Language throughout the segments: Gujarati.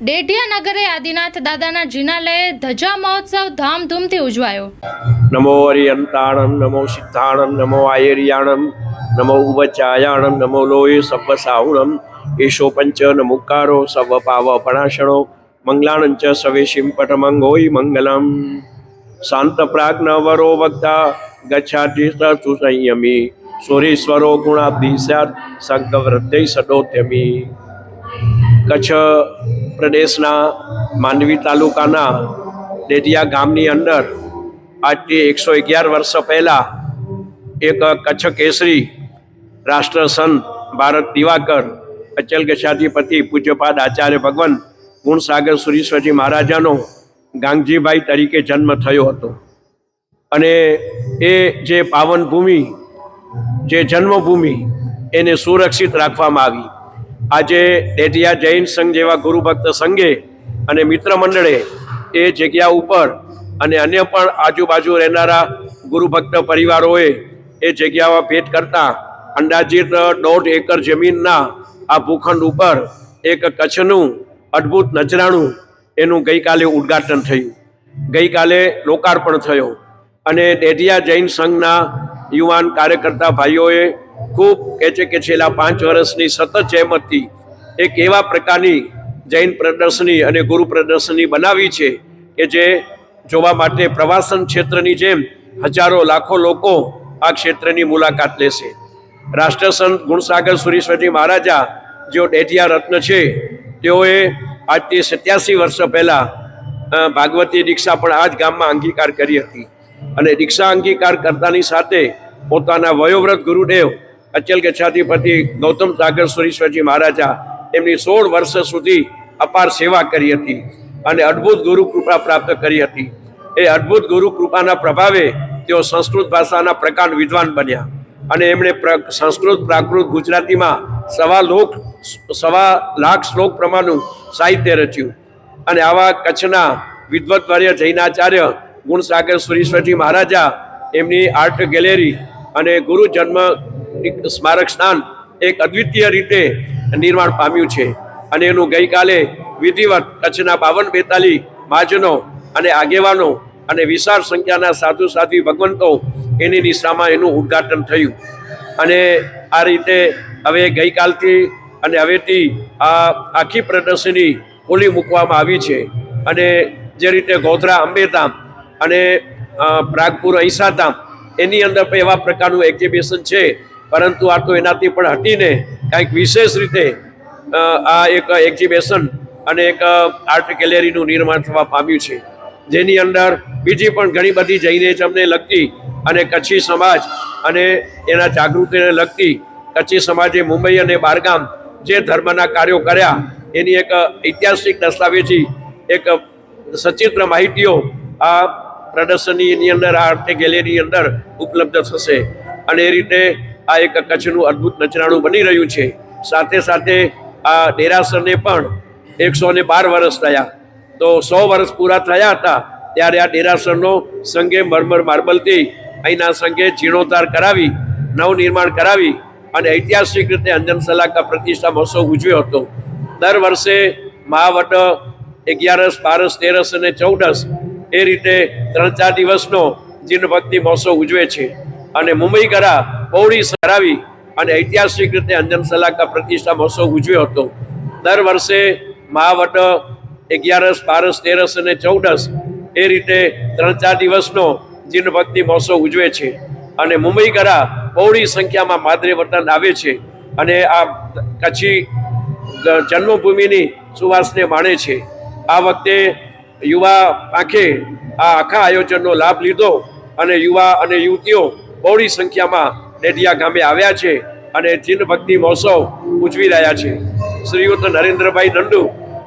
ડેઢિયા નગરે આદિનાથ દાદાના જિનાલયે ધજા મહોત્સવ ધામધૂમથી ઉજવાયો નમો અરિયંતાણમ નમો સિદ્ધાણમ નમો આયર્યાણમ નમો ઉપચાયાણમ નમો લોય સબ્બ સાહુણમ એશો પંચ નમુકારો સવ પાવ પણાશણો મંગલાણં ચ સવેશિમ પટમંગોય મંગલમ શાંત પ્રાજ્ઞ વરો વક્તા ગચ્છાતિ સુ સંયમી સુરેશ્વરો ગુણાબ્ધિ સ્યાત સંકવૃદ્ધૈ સદોદ્યમી કચ્છ પ્રદેશના માંડવી તાલુકાના ડેડિયા ગામની અંદર આજથી એકસો અગિયાર વર્ષ પહેલાં એક કચ્છ કેસરી રાષ્ટ્ર સંત ભારત દિવાકર, અચલ ગશાધિપતિ પૂજ્યપાદ આચાર્ય ભગવાન ગુણસાગર સુરીશ્વરજી મહારાજાનો ગાંગજીભાઈ તરીકે જન્મ થયો હતો. અને એ જે પાવન ભૂમિ જે જન્મભૂમિ, એને સુરક્ષિત રાખવામાં આવી. આજે ડેડિયા જૈન સંઘ જેવા ગુરુભક્ત સંઘે અને મિત્ર મંડળે એ જગ્યા ઉપર અને અન્ય પણ આજુબાજુ રહેનારા ગુરુભક્ત પરિવારોએ એ જગ્યાઓ ભેટ કરતાં અંદાજિત દોઢ એકર જમીનના આ ભૂખંડ ઉપર એક કચ્છનું અદ્ભુત નજરાણું એનું ગઈકાલે ઉદ્ઘાટન થયું. ગઈકાલે લોકાર્પણ થયો અને ડેઢિયા જૈન સંઘના યુવાન કાર્યકર્તા ભાઈઓએ ખૂબ કહે છે કે છેલ્લા પાંચ વર્ષની સતત જહેમતથી એક એવા પ્રકારની જૈન પ્રદર્શની અને ગુરુ પ્રદર્શની બનાવી છે કે જે જોવા માટે પ્રવાસન ક્ષેત્રની જેમ હજારો લાખો લોકો આ ક્ષેત્રની મુલાકાત લેશે. રાષ્ટ્રસંત ગુણસાગર સુરેશ્વરજી મહારાજા, જેઓ ડેઢિયા રત્ન છે, તેઓએ આજથી સત્યાસી વર્ષ પહેલાં ભાગવતી દીક્ષા પણ આ જ ગામમાં અંગીકાર કરી હતી. અને દીક્ષા અંગીકાર કરતાની સાથે પોતાના વયોવ્રત ગુરુદેવ અચલ ગચ્છાધિપતિ ગૌતમ સાગર સુરેશ્વરજી મહારાજા એમની સોળ વર્ષ સુધી અપાર સેવા કરી હતી અને અદ્ભુત ગુરુ કૃપા પ્રાપ્ત કરી હતી. એ અદ્ભુત ગુરુ કૃપાના પ્રભાવે તેઓ સંસ્કૃત ભાષાના પ્રકાંડ વિદ્વાન બન્યા અને એમણે સંસ્કૃત પ્રાકૃત ગુજરાતીમાં સવા લોક, સવા લાખ શ્લોક પ્રમાણનું સાહિત્ય રચ્યું અને આવા કચ્છના વિદ્વતવર્ય જૈનાચાર્ય ગુણસાગર સુરેશ્વરજી મહારાજા એમની આર્ટ ગેલેરી અને ગુરુ જન્મ સ્મારક સ્થાન એક અદ્વિતીય રીતે નિર્માણ પામ્યું છે. અને એનું ગઈકાલે વિધિવત કચ્છના બાવન બેતાલી મહાજનો અને આગેવાનો અને વિશાળ સંખ્યાના સાધુ સાધ્વી ભગવંતો એની દિશામાં એનું ઉદ્ઘાટન થયું. અને આ રીતે હવે ગઈકાલથી અને હવેથી આ આખી પ્રદર્શની ખોલી મૂકવામાં આવી છે. અને જે રીતે ગોધરા, અંબેધામ અને પ્રાગપુર, અહિંસાધામ એની અંદર પણ એવા પ્રકારનું એક્ઝિબિશન છે. પરંતુ આ તો એનાથી પણ હટીને કંઈક વિશેષ રીતે આ એક એક્ઝિબિશન અને એક આર્ટ ગેલેરીનું નિર્માણ થવા પામ્યું છે. જેની અંદર બીજી પણ ઘણી બધી જઈને અમને લગતી અને કચ્છી સમાજ અને એના જાગૃતિને લગતી કચ્છી સમાજે મુંબઈ અને બારગામ જે ધર્મના કાર્યો કર્યા, એની એક ઐતિહાસિક દસ્તાવેજી, એક સચિત્ર માહિતીઓ આ પ્રદર્શનીની અંદર, આ આર્ટ ગેલેરીની અંદર ઉપલબ્ધ થશે. અને એ રીતે આ એક કચ્છનું અદ્ભુત નજરાણું બની રહ્યું છે. સાથે સાથે આ ડેરાસરને પણ એકસો ને બાર વર્ષ થયા. તો સો વર્ષ પૂરા થયા હતા ત્યારે આ ડેરાસરનો સંઘે મરમર માર્બલથી અહીંના સંઘે જીર્ણોદ્ધાર કરાવી, નવનિર્માણ કરાવી અને ઐતિહાસિક રીતે અંજન સલાકા પ્રતિષ્ઠા મહોત્સવ ઉજવ્યો હતો. દર વર્ષે મહાવટ અગિયારસ, બારસ, તેરસ અને ચૌદસ એ રીતે ત્રણ ચાર દિવસનો જીર્ણ ભક્તિ મહોત્સવ ઉજવે છે. અને મુંબઈ કરા પૌડી સરાવી અને ઐતિહાસિક રીતે અંજન સલાકા પ્રતિષ્ઠા મહોત્સવ ઉજવ્યો હતો. દર વર્ષે મહાવટ અગિયારસ, બારસ, તેરસ અને ચૌદસ એ રીતે ત્રણ ચાર દિવસનો જીન ભક્તિ મહોત્સવ ઉજવે છે. અને મુંબઈ કરા બહોળી સંખ્યામાં માદરે વતન આવે છે અને આ કચ્છી જન્મભૂમિની સુવાસને માણે છે. આ વખતે યુવા પાંખે આ આખા આયોજનનો લાભ લીધો અને યુવા અને યુવતીઓ બહોળી સંખ્યામાં ડેડિયા ગામે આવ્યા છે અને જીન ભક્તિ મહોત્સવ ઉજવી રહ્યા છે. શ્રીયુત નરેન્દ્રભાઈ નંડુ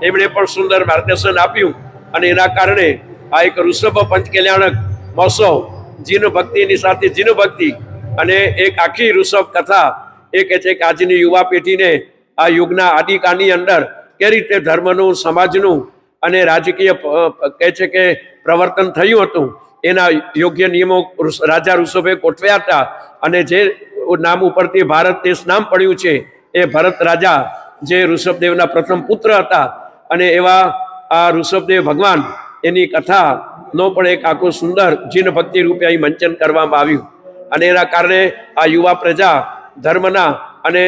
એમણે પણ સુંદર માર્ગદર્શન આપ્યું અને એના કારણે આ એક ઋષભ પંચકલ્યાણક મહોત્સવ જીન ભક્તિની સાથે જીન ભક્તિ અને એક આખી ઋષભ કથા એ કહે છે કે આજની યુવા પેઢીને આ યુગના આદિકાળની અંદર કે રીતે ધર્મનું, સમાજનું અને રાજકીય કહે છે કે પ્રવર્તન થયું હતું એના યોગ્ય નિયમો રાજા ઋષભે ગોઠવ્યા હતા. અને જે નામ ઉપરથી ભારત દેશ નામ પડ્યું છે, એ ભરત રાજા જે ઋષભદેવના પ્રથમ પુત્ર હતા અને એવા આ ઋષભદેવ ભગવાન એની કથાનો પણ એક આખું સુંદર જીન ભક્તિ રૂપે અહીં મંચન કરવામાં આવ્યું. અને એના કારણે આ યુવા પ્રજા ધર્મના અને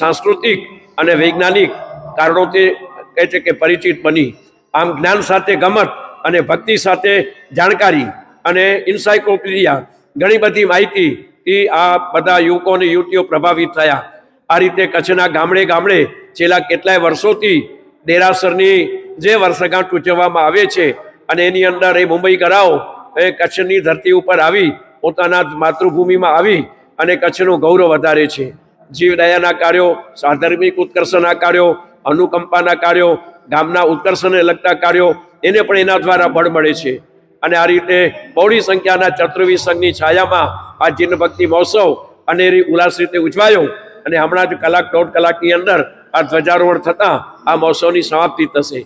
સાંસ્કૃતિક અને વૈજ્ઞાનિક કારણોથી કહે છે કે પરિચિત બની. આમ જ્ઞાન સાથે ગમત અને ભક્તિ સાથે જાણકારી અને ઇન્સાયક્લોપીડિયા ઘણી બધી માહિતીથી આ બધા યુવકો અને યુવતીઓ પ્રભાવિત થયા. આ રીતે કચ્છના ગામડે ગામડે છેલ્લા કેટલાય વર્ષોથી દેરાસરની જે વર્ષગાંઠ ઉજવવામાં આવે છે અને એની અંદર એ મુંબઈ કરાવો એ કચ્છની ધરતી ઉપર આવી, પોતાના માતૃભૂમિમાં આવી અને કચ્છનું ગૌરવ વધારે છે. જીવદયાના કાર્યો, સાધર્મિક ઉત્કર્ષના કાર્યો, અનુકંપાના કાર્યો, ગામના ઉત્કર્ષને લગતા કાર્યો, એને પણ એના દ્વારા બળ મળે છે. અને આ રીતે બહોળી સંખ્યાના ચતુર્વી સંઘની છાયામાં આ જીન ભક્તિ મહોત્સવ અનેરી ઉલ્લાસ રીતે ઉજવાયો અને હમણાં જ કલાક દોઢ કલાકની અંદર આ ધ્વજારોહણ થતાં આ મહોત્સવની સમાપ્તિ થશે.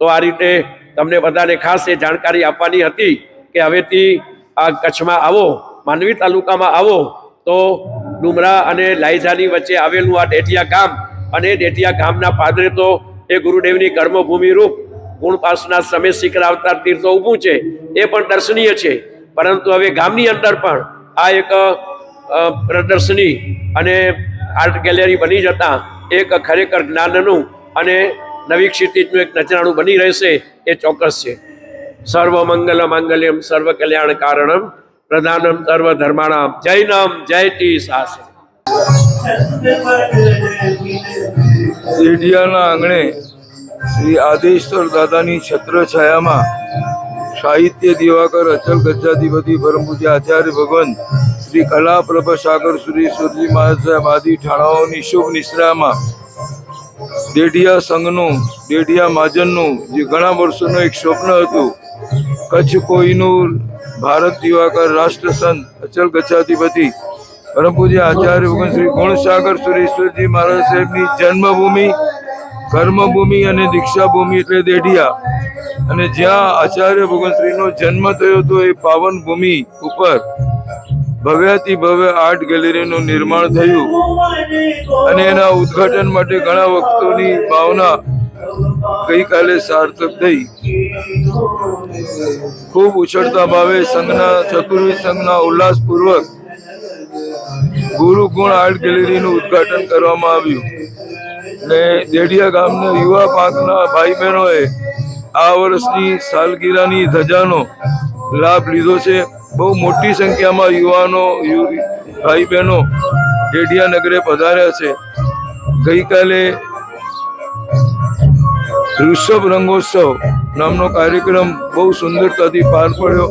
તો આ રીતે તમને બધાને ખાસ એ જાણકારી આપવાની હતી કે હવેથી આ કચ્છમાં આવો માંડવી તાલુકામાં આવો, તો ડુમરા અને લાઈઝાની વચ્ચે આવેલું આ ડેટિયા ગામ અને એ ડેટિયા ગામના પાદરે તો એ ગુરુદેવની કર્મભૂમિ રૂપ ગુણપાસના સમય શિખર આવતા તીર્થો ઊભું છે, એ પણ દર્શનીય છે. પરંતુ હવે ગામની અંદર પણ આ એક પ્રદર્શની અને આર્ટ ગેલેરી બની જતા એક ખરેખર જ્ઞાનનું અને નવી ક્ષિતિજનું એક નજરાણું બની રહેશે એ ચોક્કસ છે. સર્વ મંગલ માંગલ્યમ, સર્વ કલ્યાણ કારણમ, પ્રધાનમ સર્વ ધર્માણામ. જય નામ, જય ટી શાસન રેડિયાના આંગણે શ્રી આદેશ્વર દાદાની છત્રછાયામાં સાહિત્ય દિવાકર, અચલ ગજાધિપતિ પરમ પૂજ્ય આચાર્ય ભગવાન શ્રી કલા પ્રભ સાગર સુરેશ્વરજી મહારાજ સાહેબ આદિ ઠાણાઓની શુભ નિશ્રામાં દેઢિયા સંઘનું દેઢિયા મહાજનનું જે ઘણા વર્ષોનું એક સ્વપ્ન હતું, કચ્છ કોઈનું ભારત દિવાકર રાષ્ટ્ર સંત અચલ ગજાધિપતિ પરમ પૂજ્ય આચાર્ય ભગવાન શ્રી ગુણસાગર સુરેશ્વરજી મહારાજ સાહેબની જન્મભૂમિ કર્મભૂમિ અને દીક્ષાભૂમિ એટલે દેઢિયા. અને જ્યાં આચાર્ય ભગવાન શ્રીનો જન્મ થયો હતો એ પાવન ભૂમિ ઉપર ભવ્યાતિ ભવ્ય આર્ટ ગેલેરીનું નિર્માણ થયું. અને એના ઉદ્ઘાટન માટે ઘણા વખતોની ભાવના ગઈકાલે સાર્થક થઈ. ખૂબ ઉછળતા ભાવે સંઘના, ચતુર્વી સંઘના ઉલ્લાસપૂર્વક ગુરુ ગુણ આર્ટ ગેલેરીનું ઉદ્ઘાટન કરવામાં આવ્યું. ને દેડિયા ગામના યુવા પાંખના ભાઈ બહેનોએ આ વર્ષની સાલગીરાની ધજાનો લાભ લીધો છે. બહુ મોટી સંખ્યામાં યુવાનો ભાઈ બહેનો દેડિયા નગરે પધાર્યા છે. ગઈકાલે ઋષભ રંગોત્સવ નામનો કાર્યક્રમ બહુ સુંદરતાથી પાર પડ્યો.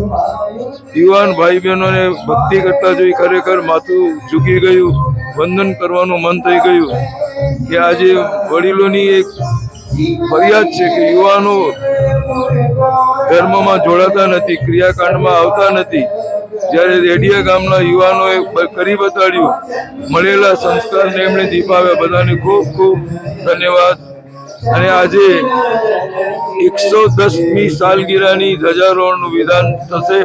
યુવાન ભાઈ બહેનોને ભક્તિ કરતા જોઈ ખરેખર માથું ઝૂકી ગયું, વંદન કરવાનું મન થઈ ગયું. કે આજે વડીલોની એક ફરિયાદ છે કે યુવાનો ધર્મમાં જોડાતા નથી, ક્રિયાકાંડમાં આવતા નથી. જ્યારે રેડિયા ગામના યુવાનોએ કરી બતાડ્યું મળેલા સંસ્કારને એમણે દીપાવ્યા. બધાને ખૂબ ખૂબ ધન્યવાદ. અને આજે એકસો દસમી સાલગીરાની ધ્વજારોહણનું વિધાન થશે.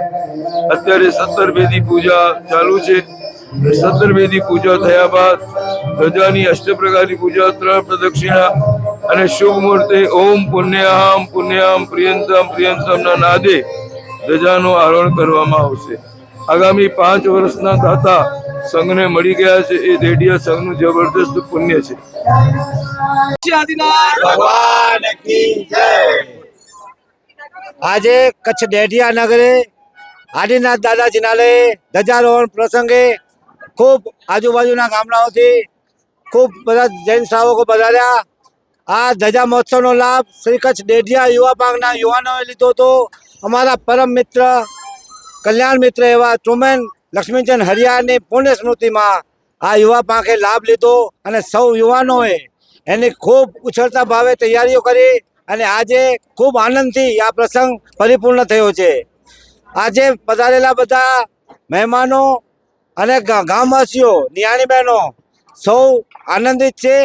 અત્યારે સત્તર પૂજા ચાલુ છે. સત્તર ભેદી પૂજા થયા બાદ ધજાની અષ્ટપ્રકારની પૂજા ત્રણ પ્રદક્ષિણા અને શુભ મુહૂર્તે ઓમ પુણ્યામ પુણ્યામ પ્રિયંતમ પ્રિયંતમના નાદે ધજાનું આરોહણ કરવામાં આવશે. આગામી પાંચ વર્ષના દાતા સંઘને મળી ગયા છે. એ દેડિયા સંઘનું જબરદસ્ત પુણ્ય છે. આજે કચ્છ ડેઢિયા નગરે આદિનાથ દાદા જિનાલયે ધ્વજારોહણ પ્રસંગે ખૂબ આજુબાજુના ગામડાઓથી ખૂબ બધા જૈન શ્રાવકો પધાર્યા. આ ધજા મહોત્સવનો લાભ શ્રી કચ્છ ડેઢિયા યુવા પાંખના યુવાનોએ લીધો હતો. અમારા પરમ મિત્ર, કલ્યાણ મિત્ર એવા ટ્રુમેન લક્ષ્મીચંદ હરિયાની પુણ્ય સ્મૃતિમાં આ યુવા પાંખે લાભ લીધો અને સૌ યુવાનોએ એની ખૂબ ઉછળતા ભાવે તૈયારીઓ કરી અને આજે ખૂબ આનંદથી આ પ્રસંગ પરિપૂર્ણ થયો છે. આજે પધારેલા બધા મહેમાનો અને ગામવાસીઓ નિયાણી બહેનો સૌ આનંદિત છે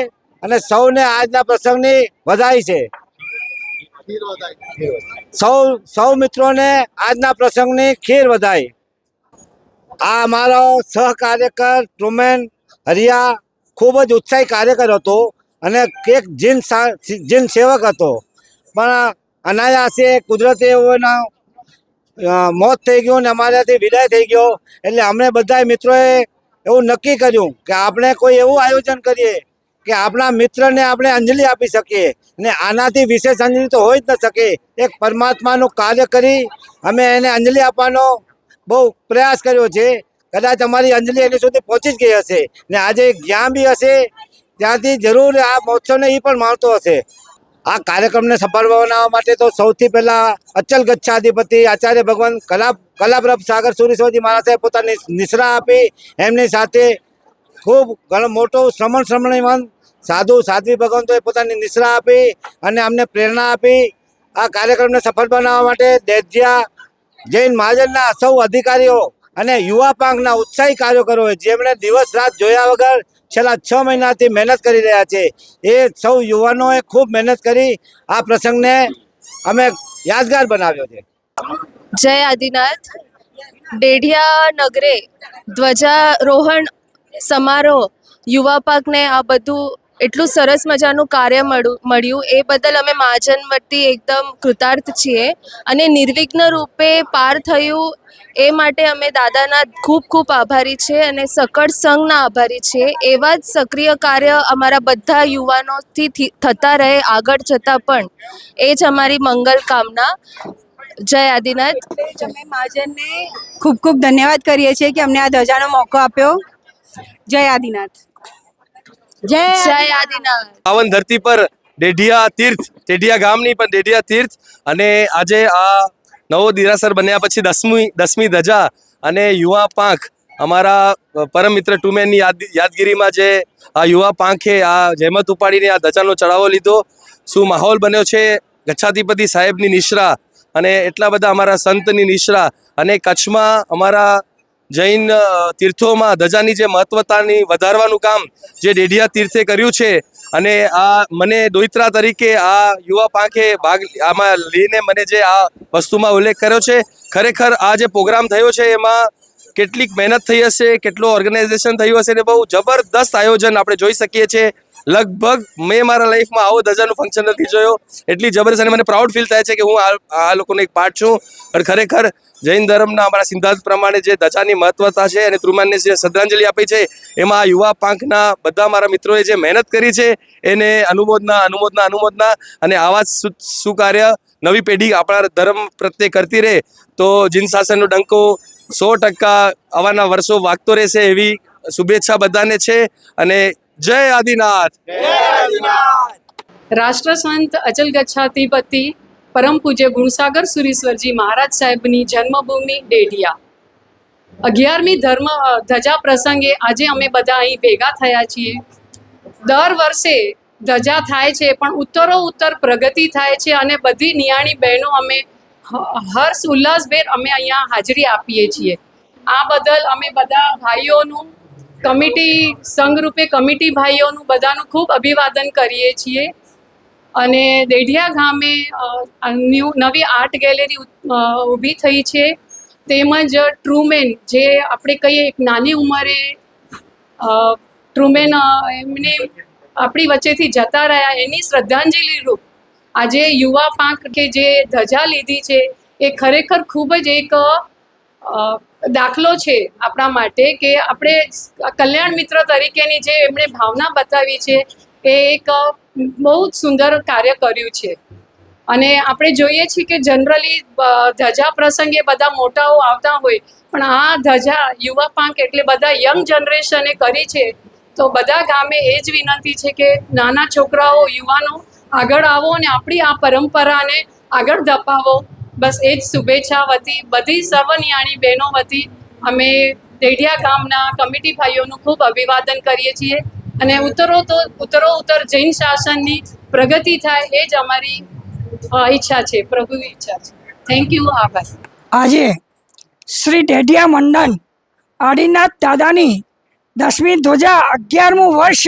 અને સૌને આજના પ્રસંગની વધાઈ છે. સૌ સૌ મિત્રોને આજના પ્રસંગની ખીર વધાઈ આ અમારો સહકાર્યકર ટ્રુમેન હરિયા ખૂબ જ ઉત્સાહી કાર્યકર હતો અને એક જીન જીન સેવક હતો. પણ અનાયાસે કુદરતે એઓના અ, મોત થઈ ગયું ને અમારાથી વિદાય થઈ ગયો. એટલે અમને બધા મિત્રોએ એવું નક્કી કર્યું કે આપણે કોઈ એવું આયોજન કરીએ કે આપણા મિત્રને આપણે અંજલિ આપી શકીએ ને આનાથી વિશેષ અંજલિ તો હોઈ જ ન શકે. એક પરમાત્માનું કાર્ય કરી અમે એને અંજલિ આપવાનો બહુ પ્રયાસ કર્યો છે. કદાચ અમારી અંજલિ એની સુધી પહોંચી જ ગઈ હશે ને આજે જ્ઞાન બી હશે. ત્યાંથી જરૂર આ મહોત્સવને એ પણ માણતો હશે. આ કાર્યક્રમને સફળ બનાવવા માટે તો સૌથી પહેલા અચલ ગચ્છાધિપતિ આચાર્ય ભગવાન કલા કલાપ્રભ સાગર સુરેશ્વરજી મહારાજે પોતાની નિશ્રા આપી, એમની સાથે ખૂબ ઘણો મોટો શ્રમણ શ્રમણીવાન સાધુ, સાધ્વી ભગવંતોએ પોતાની નિશ્રા આપી અને અમને પ્રેરણા આપી. આ કાર્યક્રમને સફળ બનાવવા માટે દેજિયા જૈન મહાજનના સૌ અધિકારીઓ અને યુવા પાંખના ઉત્સાહી કાર્યકરો જેમણે દિવસ રાત જોયા વગર છેલ્લા છ મહિનાથી મહેનત કરી રહ્યા છે. એ સૌ યુવાનોએ ખૂબ મહેનત કરી આ પ્રસંગને અમે યાદગાર બનાવ્યો છે. જય આદિનાથ. ડેઢિયા નગરે ધ્વજારોહણ સમારોહ યુવા પાકને આ બધું એટલું સરસ મજાનું કાર્ય મળ્યું એ બદલ અમે મહાજન વતી એકદમ કૃતાર્થ છીએ. અને નિર્વિઘ્ન રૂપે પાર થયું એ માટે અમે દાદાના ખૂબ ખૂબ આભારી છીએ અને સકળ સંઘના આભારી છીએ. એવા જ સક્રિય કાર્ય અમારા બધા યુવાનોથી થતા રહે, આગળ જતાં પણ. એ જ અમારી મંગલ કામના. જય આદિનાથ. અમે મહાજનને ખૂબ ખૂબ ધન્યવાદ કરીએ છીએ કે અમને આ ધજાનો મોકો આપ્યો. જય આદિનાથ. જય આદિનાથ. પાવન ધરતી પર ડેઢિયા તીર્થ ડેઢિયા ગામની પણ ડેઢિયા તીર્થ અને આજે આ નવો દિરાસર બન્યા પછી દસમી દસમી ધજા અને યુવા પાંખ અમારા પરમ મિત્ર ટુમેનની યાદ યાદગીરીમાં જે આ યુવા પાંખે આ જહેમત ઉપાડીને આ ધજાનો ચડાવો લીધો. શું માહોલ બન્યો છે? ગચ્છાધિપતિ સાહેબની નિશ્રા અને એટલા બધા અમારા સંતની નિશ્રા અને કચ્છમાં અમારા જૈન તીર્થોમાં ધજાની જે મહત્વતાની વધારવાનું કામ જે ડેઢિયા તીર્થે કર્યું છે અને આ મને દોઈત્રા તરીકે આ યુવા પાંખે ભાગ આમાં લઈને મને જે આ વસ્તુમાં ઉલ્લેખ કર્યો છે, ખરેખર આ જે પ્રોગ્રામ થયો છે એમાં કેટલીક મહેનત થઈ હશે, કેટલું ઓર્ગેનાઇઝેશન થયું હશે ને બહુ જબરદસ્ત આયોજન આપણે જોઈ શકીએ છીએ. લગભગ મેં મારા લાઈફમાં આવો ધજાનું ફંક્શન નથી જોયો. એટલી જબરજસ્ત અને મને પ્રાઉડ ફીલ થાય છે કે હું આ લોકોનો એક પાર્ટ છું. પણ ખરેખર જૈન ધર્મના અમારા સિદ્ધાંત પ્રમાણે જે ધજાની મહત્વતા છે અને ત્રુમાનને જે શ્રદ્ધાંજલિ આપી છે, એમાં આ યુવા પાંખના બધા મારા મિત્રોએ જે મહેનત કરી છે, એને અનુમોદના અનુમોદના અનુમોદના અને આવા જ સુકાર્ય નવી પેઢી આપણા ધર્મ પ્રત્યે કરતી રહે, તો જીન શાસનનો ડંકો સો ટકા આવાના વર્ષો વાગતો રહેશે એવી શુભેચ્છા બધાને છે. અને જય આદિનાથ. રાષ્ટ્રસંત અચલ ગચ્છાધિપતિ પરમ પૂજ્ય ગુણસાગર સુરીશ્વરજી મહારાજ સાહેબની જન્મભૂમિ ડેઢિયા અગિયારમી ધર્મ, ધજા પ્રસંગે આજે અમે બધા અહીં ભેગા થયા છીએ. દર વર્ષે ધજા થાય છે, પણ ઉત્તરો ઉત્તર પ્રગતિ થાય છે અને બધી નિયાણી બહેનો અમે હર્ષ ઉલ્લાસભેર અમે અહીંયા હાજરી આપીએ છીએ. આ બદલ અમે બધા ભાઈઓનું કમિટી, સંઘરૂપે કમિટી ભાઈઓનું બધાનું ખૂબ અભિવાદન કરીએ છીએ. અને દેઢિયા ગામે ન્યૂ, નવી આર્ટ ગેલેરી ઊભી થઈ છે. તેમજ ટ્રુમેન, જે આપણે કહીએ, એક નાની ઉંમરે ટ્રુમેન એમને આપણી વચ્ચેથી જતા રહ્યા. એની શ્રદ્ધાંજલિ રૂપ આજે યુવા પાંખ કે જે ધજા લીધી છે, એ ખરેખર ખૂબ જ એક દાખલો છે આપણા માટે કે આપણે કલ્યાણ મિત્ર તરીકેની જે એમણે ભાવના બતાવી છે એ એક બહુ જ સુંદર કાર્ય કર્યું છે. અને આપણે જોઈએ છીએ કે જનરલી ધજા પ્રસંગે બધા મોટાઓ આવતા હોય, પણ આ ધજા યુવા પાંખ એટલે બધા યંગ જનરેશને કરી છે, તો બધા ગામે એ જ વિનંતી છે કે નાના છોકરાઓ, યુવાનો આગળ આવો અને આપણી આ પરંપરાને આગળ ધપાવો. બસ એ જ શુભેચ્છા વતી. બધી સર્વનિયાણી બહેનો વતી અમે દેઢિયા ગામના કમિટી ભાઈઓનું ખૂબ અભિવાદન કરીએ છીએ. અને ઉત્તરો તો ઉત્તરો ઉત્તર જૈન શાસનની પ્રગતિ થાય એ જ અમારી ઈચ્છા છે, પ્રભુની ઈચ્છા છે. થેન્ક યુ આભાર. આજે શ્રી ડેઢિયા મંડન આદિનાથ દાદાની દસમી ધ્વજા અગિયારમું વર્ષ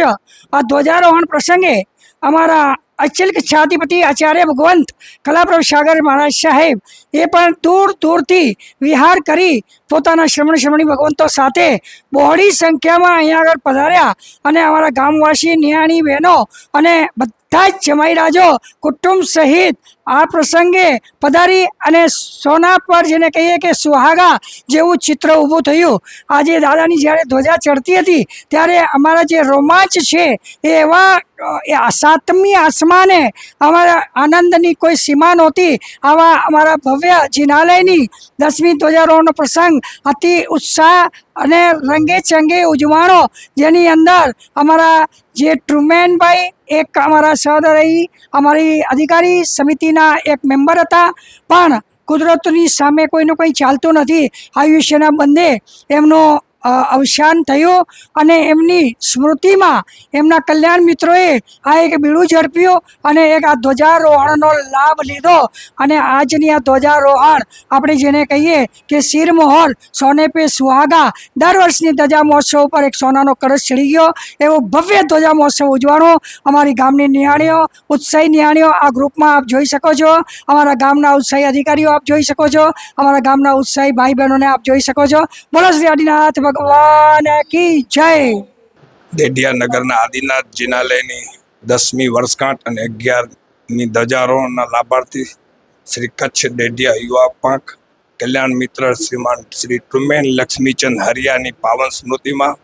આ ધ્વજારોહણ પ્રસંગે અમારા અચલ છાતિપતિ આચાર્ય ભગવંત કલાપ્રભ સાગર મહારાજ સાહેબ, એ પણ દૂર દૂરથી વિહાર કરી પોતાના શ્રમણ શ્રમણી ભગવંતો સાથે બહોળી સંખ્યામાં અહીંયા આગળ પધાર્યા. અને અમારા ગામવાસી, નિયાણી બહેનો અને બધ- જ જમાઈ રાજો. કુટુંબ સહિત આ પ્રસંગે પધારી અને સોના પર જેને કહીએ કે સુહાગા જેવું ચિત્ર ઊભું થયું. આજે દાદાની જ્યારે ધ્વજા ચડતી હતી, ત્યારે અમારા જે રોમાંચ છે, એ એવા, એ સાતમી આસમાને અમારા આનંદની કોઈ સીમા નહોતી. આવા અમારા ભવ્ય જિનાલયની દસમી ધ્વજારોહણનો પ્રસંગ અતિ ઉત્સાહ અને રંગે ચંગે ઉજવાણો. જેની અંદર અમારા જે ટ્રુમેનભાઈ એક અમારા સહદરહી અમારી અધિકારી સમિતિના એક મેમ્બર હતા. પણ કુદરતની સામે કોઈનું કંઈ ચાલતું નથી. આયુષ્યના બંને એમનો અવસાન થયું અને એમની સ્મૃતિમાં એમના કલ્યાણ મિત્રોએ આ એક બીડું ઝડપ્યું અને એક આ ધ્વજારોહણનો લાભ લીધો. અને આજની આ ધ્વજારોહણ આપણે જેને કહીએ કે શિરમોહર સોને પે સુહાગા, દર વર્ષની ધ્વજા મહોત્સવ પર એક સોનાનો કળશ ચડી ગયો. એવો ભવ્ય ધ્વજા મહોત્સવ ઉજવાનો અમારી ગામની નિહાળીઓ, ઉત્સાહી નિહાળીઓ આ ગ્રુપમાં આપ જોઈ શકો છો. અમારા ગામના ઉત્સાહી અધિકારીઓ આપ જોઈ શકો છો. અમારા ગામના ઉત્સાહી ભાઈ બહેનોને આપ જોઈ શકો છો. બોલો શ્રી આદિનાથ ભગવાન કી જય. દેઢિયા નગરના આદિનાથ જિનાલયની દસમી વર્ષગાંઠ અને અગિયારની ધજારોના લાભાર્થી શ્રી કચ્છ દેઢિયા યુવા પાંખ કલ્યાણ મિત્ર શ્રીમાન શ્રી ટુમેન લક્ષ્મીચંદ હરિયાની પાવન સ્મૃતિમાં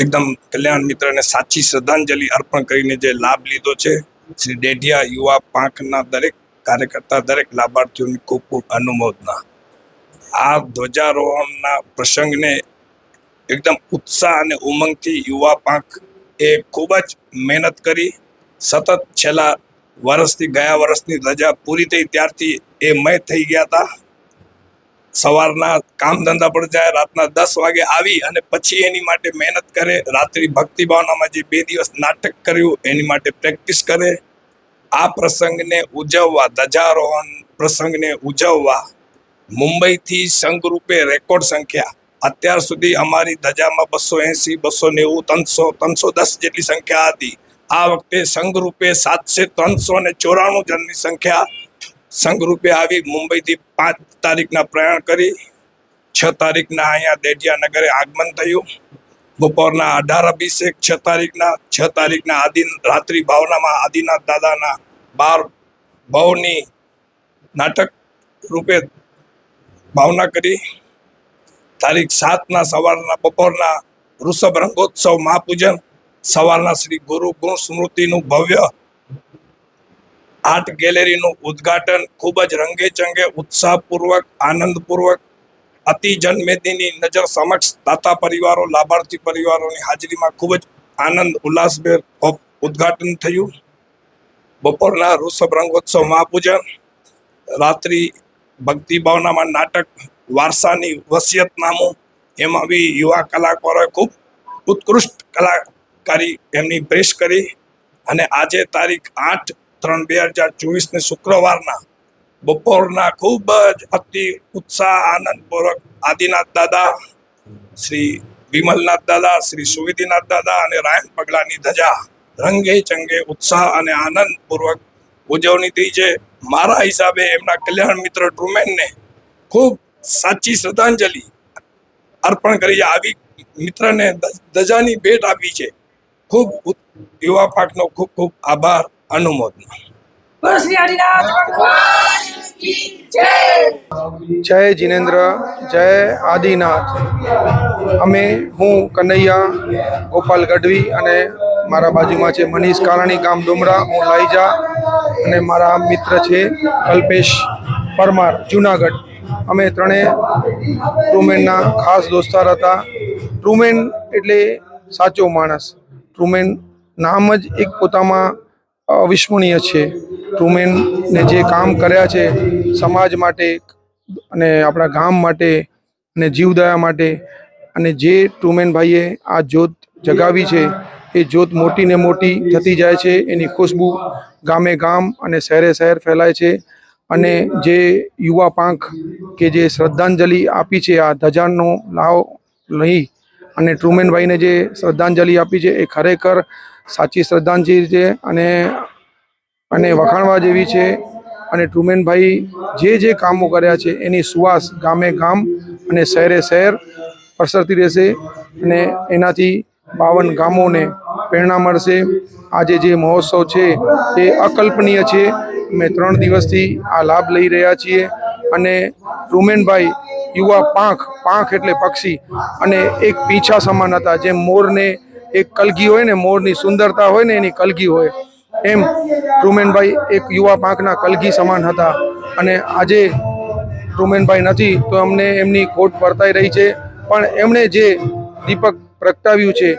એકદમ કલ્યાણ મિત્રને સાચી શ્રદ્ધાંજલિ અર્પણ કરીને જે લાભ લીધો છે, શ્રી ડેઢિયા યુવા પાંખના દરેક કાર્યકર્તા, દરેક લાભાર્થીઓની ખૂબ ખૂબ અનુમોદના. આ ધ્વજારોહણના પ્રસંગને એકદમ ઉત્સાહ અને ઉમંગથી યુવા પાંખ એ ખૂબ જ મહેનત કરી. સતત છેલ્લા વર્ષથી, ગયા વર્ષની રજા પૂરી થઈ ત્યારથી એ મય થઈ ગયા હતા. સવારના કામ ધંધા પર જાય, રાતના દસ વાગે આવી અને પછી એની માટે મહેનત કરે. રાત્રિ ભક્તિ ભાવનામાં જે બે દિવસ નાટક કર્યું, એની માટે પ્રેક્ટિસ કરે. આ પ્રસંગને ઉજવવા ધજારોહણ પ્રસંગને ઉજવવા મુંબઈથી સંઘરૂપે રેકોર્ડ સંખ્યા. અત્યાર સુધી અમારી ધજામાં બસો એંસી, બસો નેવું, ત્રણસો ત્રણસો દસ જેટલી સંખ્યા હતી. આ વખતે સંઘરૂપે સાતસો ત્રણસો ને ચોરાણું જણની સંખ્યા. સંઘરૂપે આવી મુંબઈથી પાંચ તારીખના પ્રયાણ કરી. છ તારીખના અહીંયા દેઢિયાનગરે આગમન થયું. બપોરના અઢાર અભિષેક, છ તારીખના છ તારીખના આદિ રાત્રિ ભાવનામાં આદિનાથ દાદાના બાર ભવની નાટક રૂપે ભાવના કરી. તારીખ સાતના સવારના બપોરના વૃષભ રંગોત્સવ મહાપૂજન. સવારના શ્રી ગુરુ ગુણ સ્મૃતિનું ભવ્ય આર્ટ ગેલેરીનું ઉદ્ઘાટન ખૂબ જ રંગે ચંગે ઉત્સાહપૂર્વક, આનંદપૂર્વક. અતિ જનમેદનીની નજર સમક્ષ દાતા પરિવારો, લાભાર્થી પરિવારોની હાજરીમાં ખૂબ જ આનંદ, ઉલ્લાસભેર ઉદ્ઘાટન થયું. બપોરના વૃષભ રંગોત્સવ મહાપૂજન. રાત્રિ ભક્તિ ભાવનામાં નાટક વારસાની વસિયતનામું એમાં બી યુવા કલાકારોએ ખૂબ ઉત્કૃષ્ટ કલાકારી એમની પ્રેસ કરી અને આજે તારીખ આઠ ત્રણ બે હજાર ચોવીસને શુક્રવારના બપોરના ખૂબ જ અતિ ઉત્સાહ, આનંદપૂર્વક આદિનાથ દાદા, શ્રી વિમલનાથ દાદા, શ્રી સુવિધિનાથ દાદા અને રાયણ પગલાની ધજા રંગે ચંગે ઉત્સાહ અને આનંદપૂર્વક ઉજવણી થઈ છે. મારા હિસાબે એમના કલ્યાણ મિત્ર ટ્રુમેનને ખૂબ સાચી શ્રદ્ધાંજલિ અર્પણ કરી આવી મિત્રને દજાની ધજાની ભેટ આપી છે. ખૂબ યુવા પાકનો ખૂબ ખૂબ આભાર અનુમોદના. જય જિનેન્દ્ર જય આદિનાથ. અમે હું કનૈયા ગોપાલ ગઢવી અને મારા બાજુમાં છે મનીષ કારાણી ગામ ડુમરા, હું લાઈજા અને મારા મિત્ર છે કલ્પેશ પરમાર, જુનાગઢ. અમે ત્રણેય ટ્રુમેનના ખાસ દોસ્તાર હતા. ટ્રુમેન એટલે સાચો માણસ. ટ્રુમેન નામ જ એક પોતામાં અવિસ્મરણીય છે. ટ્રુમેનને જે કામ કર્યા છે સમાજ માટે અને આપણા ગામ માટે અને જીવદયા માટે અને જે ટ્રુમેન ભાઈએ આ જ્યોત જગાવી છે એ જ્યોત મોટી ને મોટી થતી જાય છે. એની ખુશ્બુ ગામે ગામ અને શહેરે શહેર ફેલાય છે. અને જે યુવા પાંખ કે જે શ્રદ્ધાંજલિ આપી છે, આ ધજાનો લાવ લઈ અને ટ્રુમેનભાઈને જે શ્રદ્ધાંજલિ આપી છે, એ ખરેખર સાચી શ્રદ્ધાંજલિ છે અને અને વખાણવા જેવી છે. અને ટ્રુમેનભાઈ જે જે કામો કર્યા છે, એની સુવાસ ગામે ગામ અને શહેરે શહેર પ્રસરતી રહેશે અને એનાથી બાવન ગામોને પ્રેરણા મળશે. આજે જે મહોત્સવ છે એ અકલ્પનીય છે. અમે ત્રણ દિવસથી આ લાભ લઈ રહ્યા છીએ અને રૂમેનભાઈ યુવા પાંખ પાંખ એટલે પક્ષી અને એક પીંછા સમાન હતા. જેમ મોરને એક કલગી હોય ને, મોરની સુંદરતા હોય ને, એની કલગી હોય, એમ રૂમેનભાઈ એક યુવા પાંખના કલગી સમાન હતા. અને આજે રૂમેનભાઈ નથી, તો અમને એમની ખોટ વર્તાઈ રહી છે. પણ એમણે જે દીપક પ્રગટાવ્યું છે,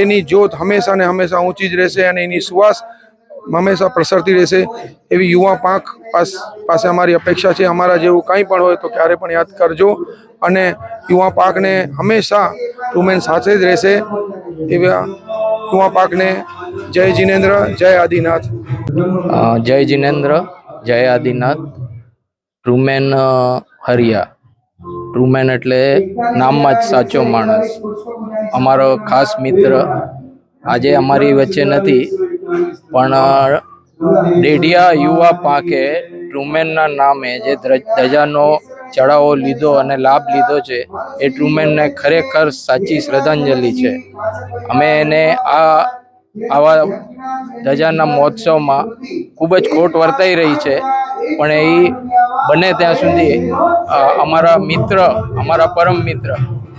એની જ્યોત હંમેશા ને હંમેશા ઊંચી જ રહેશે અને એની સુવાસ હંમેશા પ્રસરતી રહેશે. એવી યુવા પાંખ પાસ અમારી અપેક્ષા છે. અમારા જેવું કંઈ પણ હોય તો ક્યારે પણ યાદ કરજો. અને યુવા પાકને હંમેશા વુમેન સાથે જ રહેશે. એવા યુવા પાકને જય જિનેન્દ્ર, જય આદિનાથ. જય જિનેન્દ્ર, જય આદિનાથ. રૂમેન હરિયા. ટ્રુમેન એટલે નામમાં જ સાચો માણસ. અમારો ખાસ મિત્ર આજે અમારી વચ્ચે નથી, પણ ડેડિયા યુવા પાકે ટ્રુમેનના નામે જે ધજાનો ચડાવો લીધો અને લાભ લીધો છે, એ ટ્રુમેનને ખરેખર સાચી શ્રદ્ધાંજલિ છે. અમે એને આ, આવા ધજાના મહોત્સવમાં ખૂબ જ ખોટ વર્તાઈ રહી છે. પણ એ બને ત્યાં સુધી અમારા મિત્ર, અમારા પરમ મિત્ર,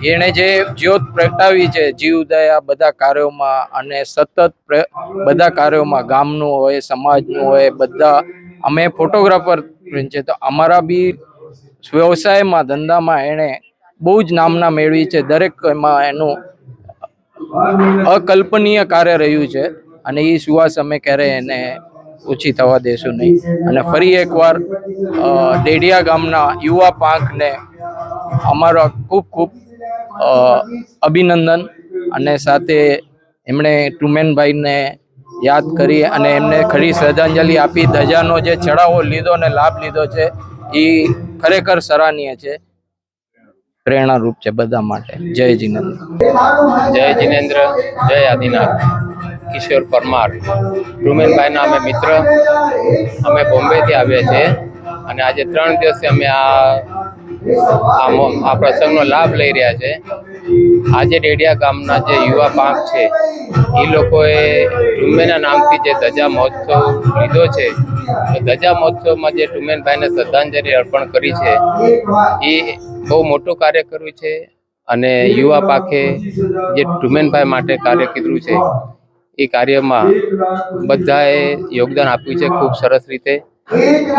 એણે જે જ્યોત પ્રગટાવી છે જીવદયા બધા કાર્યોમાં અને સતત બધા કાર્યોમાં ગામનું હોય, સમાજનું હોય, બધા, અમે ફોટોગ્રાફર છે, તો અમારા બી વ્યવસાયમાં, ધંધામાં એણે બહુ જ નામના મેળવી છે દરેક એમાં એનું અકલ્પનીય કાર્ય રહ્યું છે, અને એ સુવાસ અમે ક્યારેય એને ઓછી થવા દેશું નહીં. અને ફરી એકવાર ડેડિયા ગામના યુવા પાંખને અમારા ખૂબ ખૂબ અભિનંદન અને સાથે એમણે ટુમેનભાઈને યાદ કરી અને એમને ખરી શ્રદ્ધાંજલિ આપી. ધજાનો જે ચડાવો લીધો અને લાભ લીધો છે એ ખરેખર સરાહનીય છે. પ્રેરણારૂપ છે બધા માટે. જય જિનેન્દ્ર. જય જિનેન્દ્ર. જય આદિનાથ. કિશોર પરમાર. રૂમેનભાઈના અમે મિત્ર. અમે બોમ્બેથી આવ્યા છીએ. અને આજે ત્રણ દિવસથી અમે આ આ પ્રસંગનો લાભ લઈ રહ્યા છે. આજે ડેડિયા ગામના જે યુવા પાંખ છે, એ લોકોએ ટુમેના નામથી જે ધજા મહોત્સવ લીધો છે તો ધજા મહોત્સવમાં જે ટુમેનભાઈને શ્રદ્ધાંજલિ અર્પણ કરી છે, એ બહુ મોટું કાર્ય કર્યું છે. અને યુવા પાખે જે ટુમેનભાઈ માટે કાર્ય કીધું છે એ કાર્યમાં બધાએ યોગદાન આપ્યું છે ખૂબ સરસ રીતે.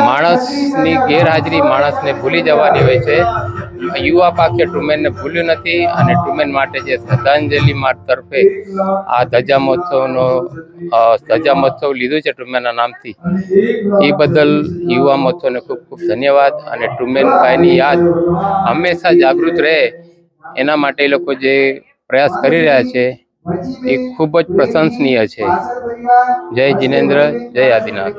માણસની ગેરહાજરી માણસને ભૂલી જવાની હોય છે. યુવા પાકે ટુમેનને ભૂલ્યું નથી અને ટુમેન માટે જે શ્રદ્ધાંજલિ માર્ગ તરફે આ ધજા મહોત્સવનો ધજા મહોત્સવ લીધો છે ટુમેનના નામથી. એ બદલ યુવા મહોત્સવને ખૂબ ખૂબ ધન્યવાદ અને ટુમેનભાઈની યાદ હંમેશા જાગૃત રહે. એના માટે એ લોકો જે પ્રયાસ કરી રહ્યા છે એ ખૂબ જ પ્રશંસનીય છે. જય જિનેન્દ્ર જય આદિનાથ.